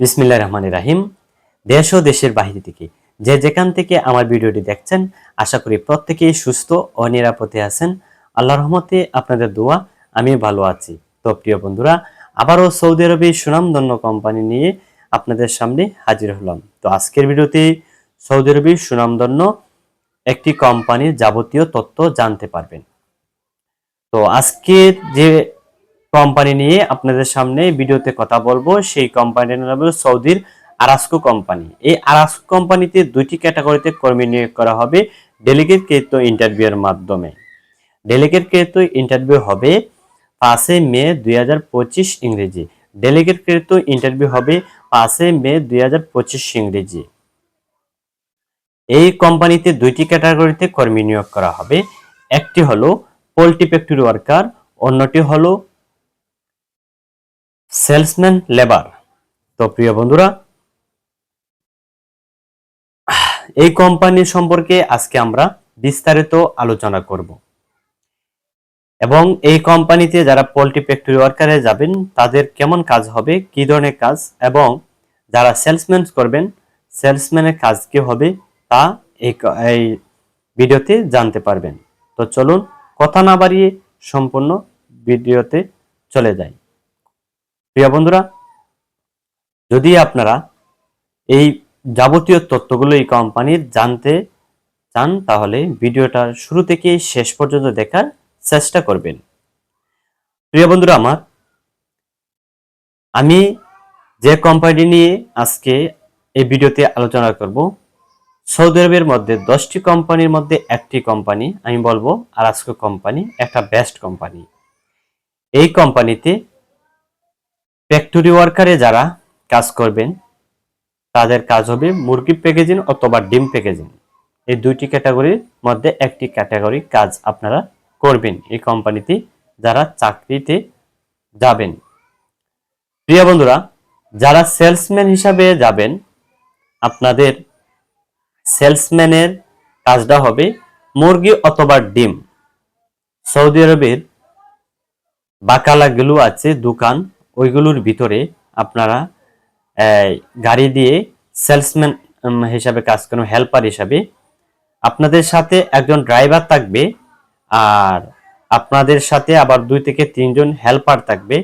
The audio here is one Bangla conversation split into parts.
বিসমিল্লাহ রহমান রাহিম। দেশ ও দেশের বাহিরে থেকে যে যেখান থেকে আমার ভিডিওটি দেখছেন, আশা করি প্রত্যেকেই সুস্থ ও নিরাপদে আছেন। আল্লাহ রহমতে আপনাদের দোয়া, আমি ভালো আছি। তো প্রিয় বন্ধুরা, আবারও সৌদি আরবে সুনামধন্য কোম্পানি নিয়ে আপনাদের সামনে হাজির হলাম। তো আজকের ভিডিওতে সৌদি আরবে সুনামধন্য একটি কোম্পানির যাবতীয় তথ্য জানতে পারবেন। তো আজকের যে কোম্পানি নিয়ে আপনাদের সামনে ভিডিওতে কথা বলব। সেই কোম্পানির নাম হলো সৌদির আরাস্কো কোম্পানি এই আরাস্কো কোম্পানিতে দুইটি ক্যাটাগরিতে কর্মী নিয়োগ করা হবে। ডেলিগেট কৃত ইন্টারভিউয়ের মাধ্যমে। ডেলিগেট কৃত ইন্টারভিউ হবে পাঁচে মে দুই হাজার পঁচিশ ইংরেজি। ডেলিগেট কৃত ইন্টারভিউ হবে পাঁচে মে দুই হাজার পঁচিশ ইংরেজি। এই কোম্পানিতে দুইটি ক্যাটাগরিতে কর্মী নিয়োগ করা হবে। একটি হলো পোল্ট্রি ফ্যাক্টরি ওয়ার্কার অন্যটি হলো সেলসম্যান লেবার। তো প্রিয় বন্ধুরা, এই কোম্পানি সম্পর্কে আজকে আমরা বিস্তারিত আলোচনা করব। এবং এই কোম্পানিতে যারা পোল্ট্রি ফ্যাক্টরি ওয়ার্কারে যাবেন, তাদের কেমন কাজ হবে, কি ধরনের কাজ, এবং যারা সেলসম্যান করবেন, সেলসম্যানের কাজ কি হবে, তা এই ভিডিওতে জানতে পারবেন। তো চলুন, কথা না বাড়িয়ে সম্পূর্ণ ভিডিওতে চলে যাই। প্রিয় বন্ধুরা, যদি আপনারা এই যাবতীয় তথ্যগুলো এই কোম্পানির জানতে চান, তাহলে ভিডিওটা শুরু থেকে শেষ পর্যন্ত দেখার চেষ্টা করবেন। প্রিয় বন্ধুরা আমার, আমি যে কোম্পানি নিয়ে আজকে এই ভিডিওতে আলোচনা করব, সৌদি আরবের মধ্যে দশটি কোম্পানির মধ্যে একটি কোম্পানি আমি বলব আরাস্কো কোম্পানি, একটা বেস্ট কোম্পানি। এই কোম্পানিতে ফ্যাক্টরি ওয়ার্কারে যারা কাজ করবেন, তাদের কাজ হবে মুরগি প্যাকেজিং অথবা ডিম প্যাকেজিং এই দুইটি ক্যাটাগরির মধ্যে একটি ক্যাটাগরি কাজ আপনারা করবেন। এই কোম্পানিতে যারা চাকরিতে যাবেন। প্রিয় বন্ধুরা, যারা সেলসম্যান হিসাবে যাবেন, আপনাদের সেলসম্যানের কাজটা হবে মুরগি অথবা ডিম। সৌদি আরবের বাকালাগুলো আছে দোকান ওইগুলোর ভিতরে আপনারা গাড়ি দিয়ে সেলসম্যান হিসাবে কাজ করেন হেল্পার হিসাবে। আপনাদের সাথে একজন ড্রাইভার থাকবে, আর আপনাদের সাথে আবার দুই থেকে তিনজন হেল্পার থাকবে।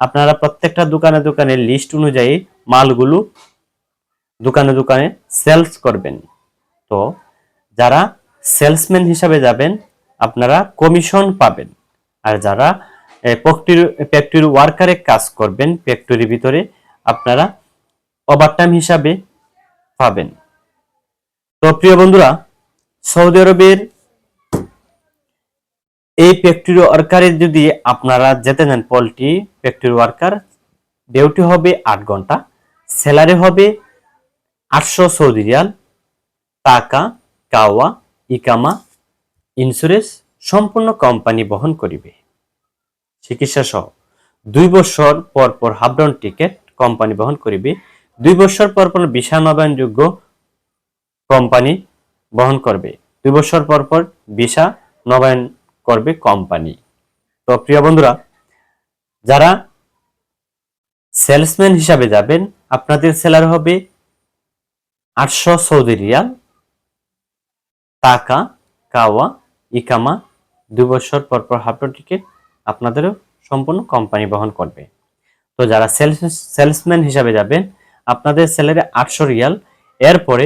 আপনারা প্রত্যেকটা দোকানে দোকানে লিস্ট অনুযায়ী মালগুলো দোকানে দোকানে সেলস করবেন। তো যারা সেলসম্যান হিসাবে যাবেন, আপনারা কমিশন পাবেন। আর যারা ফ্যাক্টরি ওয়ার্কারে কাজ করবেন ফ্যাক্টরির ভিতরে আপনারা ওভারটাইম হিসাবে পাবেন। তো প্রিয় বন্ধুরা, সৌদি আরবের এই ফ্যাক্টরি ওয়ার্কারে যদি আপনারা যেতে নেন পোল্ট্রি ফ্যাক্টরি ওয়ার্কার ডিউটি হবে আট ঘণ্টা স্যালারি হবে আটশো সৌদি রিয়াল, টাকা, কাওয়া, ইকামা ইন্স্যুরেন্স সম্পূর্ণ কোম্পানি বহন করিবে। চিকিৎসা সহ। দুই বছর পর পর হাফডাউন টিকেট কোম্পানি বহন করিবে। দুই বছর পর পর ভিসা নবায়নযোগ্য কোম্পানি বহন করবে। দুই বছর পর পর ভিসা নবায়ন করবে কোম্পানি। তো প্রিয় বন্ধুরা, যারা সেলসম্যান হিসাবে যাবেন, আপনাদের স্যালারি হবে আটশো সৌদি রিয়াল। টাকা, কাওয়া, ইকামা, দুই বছর পর পর হাফডাউন টিকেট আপনাদেরও সম্পূর্ণ কোম্পানি বহন করবে। তো যারা সেলস সেলসম্যান হিসাবে যাবেন, আপনাদের স্যালারি আটশো রিয়াল, এরপরে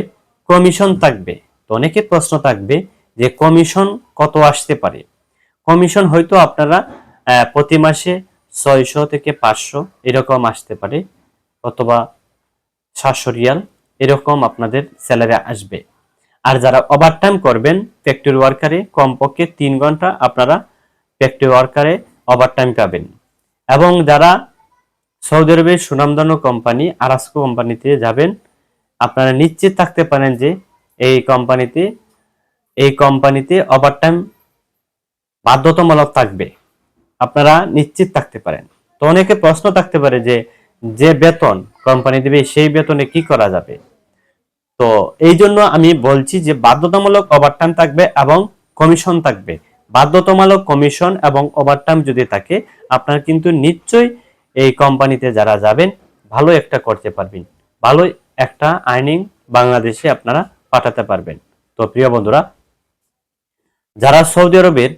কমিশন থাকবে। তো অনেকের প্রশ্ন থাকবে যে কমিশন কত আসতে পারে? কমিশন হয়তো আপনারা প্রতি মাসে ছয়শো থেকে পাঁচশো এরকম আসতে পারে, অথবা সাতশো রিয়াল এরকম আপনাদের স্যালারি আসবে। আর যারা ওভারটাইম করবেন ফ্যাক্টরি ওয়ার্কারে কমপক্ষে তিন ঘণ্টা আপনারা ফ্যাক্টরি ওয়ার্কারে ওভারটাইম পাবেন। এবং যারা সৌদি আরবের সুনামধন্য কোম্পানি, আরাস্কো কোম্পানিতে যাবেন, আপনারা নিশ্চিত থাকতে পারেন যে এই কোম্পানিতে এই কোম্পানিতে ওভারটাইম বাধ্যতামূলক থাকবে। আপনারা নিশ্চিত থাকতে পারেন। তো অনেকে প্রশ্ন থাকতে পারে যে যে বেতন কোম্পানি দেবে, সেই বেতনে কি করা যাবে? তো এই জন্য আমি বলছি যে বাধ্যতামূলক ওভারটাইম থাকবে এবং কমিশন থাকবে। বাধ্যতামূলক কমিশন এবং ওভারটাইম যদি থাকে, আপনার কিন্তু নিশ্চয়ই এই কোম্পানিতে যারা যাবেন, ভালো একটা করতে পারবেন। ভালো একটা আর্নিং বাংলাদেশে আপনারা পাঠাতে পারবেন। তো প্রিয় বন্ধুরা, যারা সৌদি আরবের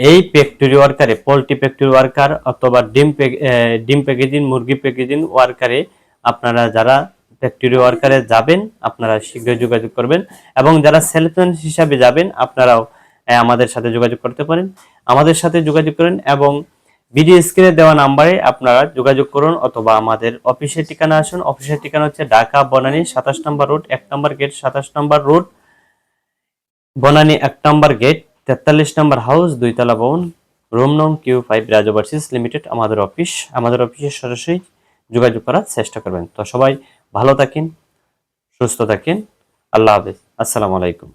এই ফ্যাক্টরি ওয়ার্কারে পোলট্রি ফ্যাক্টরি ওয়ার্কার অথবা ডিম ডিম প্যাকেজিং মুরগি প্যাকেজিং ওয়ার্কারে আপনারা যারা ফ্যাক্টরি ওয়ার্কারে যাবেন, আপনারা শীঘ্রই যোগাযোগ করবেন এবং যারা সেলসম্যান হিসাবে যাবেন, আপনারাও আমাদের সাথে যোগাযোগ করতে পারেন। আমাদের সাথে যোগাযোগ করেন এবং ভিডিও স্ক্রিনে দেওয়া নাম্বারে আপনারা যোগাযোগ করুন অথবা আমাদের অফিসের ঠিকানা আসুন। অফিসের ঠিকানা হচ্ছে ঢাকা বনানী সাতাশ নম্বর রোড, এক নম্বর গেট, সাতাশ নম্বর রোড, বনানী এক নম্বর গেট, তেতাল্লিশ নম্বর হাউস, দুইতলা ভবন, রুম নং Q five Raj overseas limited, আমাদের অফিস। আমাদের অফিসের সরাসরি যোগাযোগ করার চেষ্টা করবেন। তো সবাই ভালো থাকেন, সুস্থ থাকেন। আল্লাহ হাফেজ। আসসালামু আলাইকুম।